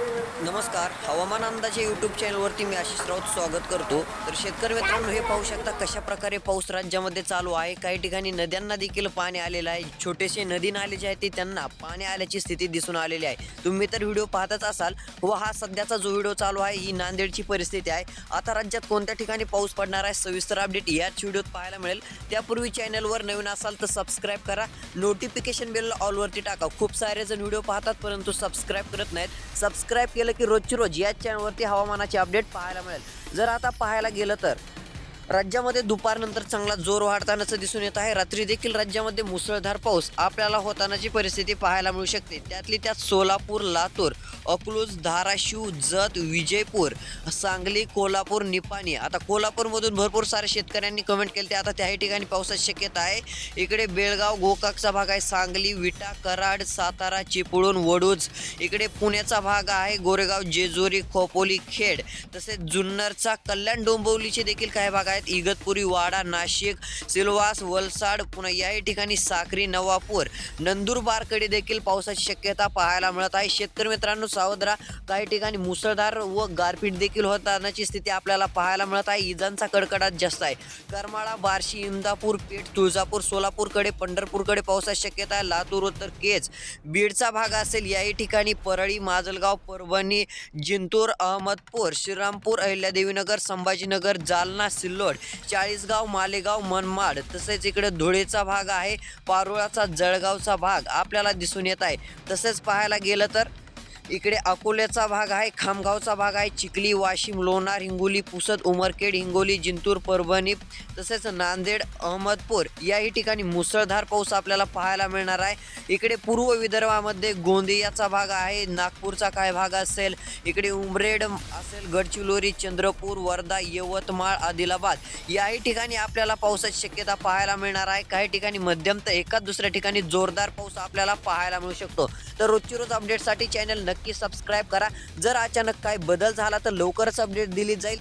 नमस्कार. हवामान अंदाजे यूट्यूब चॅनलवरती मी आशिष राऊत स्वागत करतो. तर शेतकरी मित्रांनो हे पाहू शकता कशा प्रकारे पाऊस राज्यामध्ये चालू आहे. काही ठिकाणी नद्यांना देखील पाणी आलेलं आहे. छोटेसे नदी नाले जे आहेत ते त्यांना पाणी आल्याची स्थिती दिसून आलेली आहे. तुम्ही तर व्हिडिओ पाहतच असाल. व हा सध्याचा जो व्हिडिओ चालू आहे ही नांदेडची परिस्थिती आहे. आता राज्यात कोणत्या ठिकाणी पाऊस पडणार आहे सविस्तर अपडेट याच व्हिडिओत पाहायला मिळेल. त्यापूर्वी चॅनलवर नवीन असाल तर सबस्क्राईब करा. नोटिफिकेशन बेल ऑलवरती टाका. खूप सारे जण व्हिडिओ पाहतात परंतु सबस्क्राईब करत नाहीत. सबस्क्राईब केलं की रोजची रोज याच चॅनलवरती हवामानाचे अपडेट पाहायला मिळेल. जर आता पाहायला गेलं तर राज्यामध्ये दुपारनंतर चांगला जोर वाढतानाचं दिसून येत आहे. रात्री देखील राज्यामध्ये मुसळधार पाऊस आपल्याला होतानाची परिस्थिती पाहायला मिळू शकते त्यातली त्यात सोलापूर लातूर अकलूज धाराशिव जत विजयपूर सांगली कोल्हापूर निपाणी. आता कोल्हापूरमधून भरपूर सारे शेतकऱ्यांनी कमेंट केले. ते आता त्याही ठिकाणी पावसाची शक्यता आहे. इकडे बेळगाव गोकाकचा भाग आहे. सांगली विटा कराड सातारा चिपळूण वडूज. इकडे पुण्याचा भाग आहे. गोरेगाव जेजुरी खोपोली खेड. तसेच जुन्नरचा कल्याण डोंबिवलीचे देखील काही भाग आहे आहेत. इगतपुरी वाडा नाशिक सिलवास वलसाड पुन्हा याही ठिकाणी साक्री नवापूर नंदुरबारकडे देखील पावसाची शक्यता पाहायला मिळत आहे. शेतकरी मित्रांनो सावधरा काही ठिकाणी मुसळधार व गारपीट देखील होतानाची स्थिती आपल्याला पाहायला मिळत आहे. इजांचा कडकडाट जास्त आहे. करमाळा बार्शी इंदापूर पेठ तुळजापूर सोलापूरकडे पंढरपूरकडे पावसाची शक्यता आहे. लातूर उत्तर केज बीडचा भाग असेल. याही ठिकाणी परळी माजलगाव परभणी जिंतूर अहमदपूर श्रीरामपूर अहिल्यादेवीनगर संभाजीनगर जालना सिल्लोड चाळीसगाव मालेगाव मनमाड तसेच इकडे धुळेचा भाग आहे पारोळाचा जळगावचा भाग आपल्याला दिसून येत आहे. तसेच पाहायला गेलं तर इकडे अकोल्याचा भाग आहे खामगावचा भाग आहे चिखली वाशिम लोणार हिंगोली पुसद उमरखेड हिंगोली जिंतूर परभणी तसेच नांदेड अहमदपूर याही ठिकाणी मुसळधार पाऊस आपल्याला पाहायला मिळणार आहे. इकडे पूर्व विदर्भामध्ये गोंदियाचा भाग आहे नागपूरचा काय भाग असेल इकडे उमरेड असेल गडचिरोली चंद्रपूर वर्धा यवतमाळ आदिलाबाद याही ठिकाणी आपल्याला पावसाची शक्यता पाहायला मिळणार आहे. काही ठिकाणी मध्यम तर एकाच दुसऱ्या ठिकाणी जोरदार पाऊस आपल्याला पाहायला मिळू शकतो. तर रोजची रोज अपडेटसाठी चॅनल नक्की सबस्क्राईब करा. जर अचानक काय बदल झाला तर लवकरच अपडेट दिली जाईल.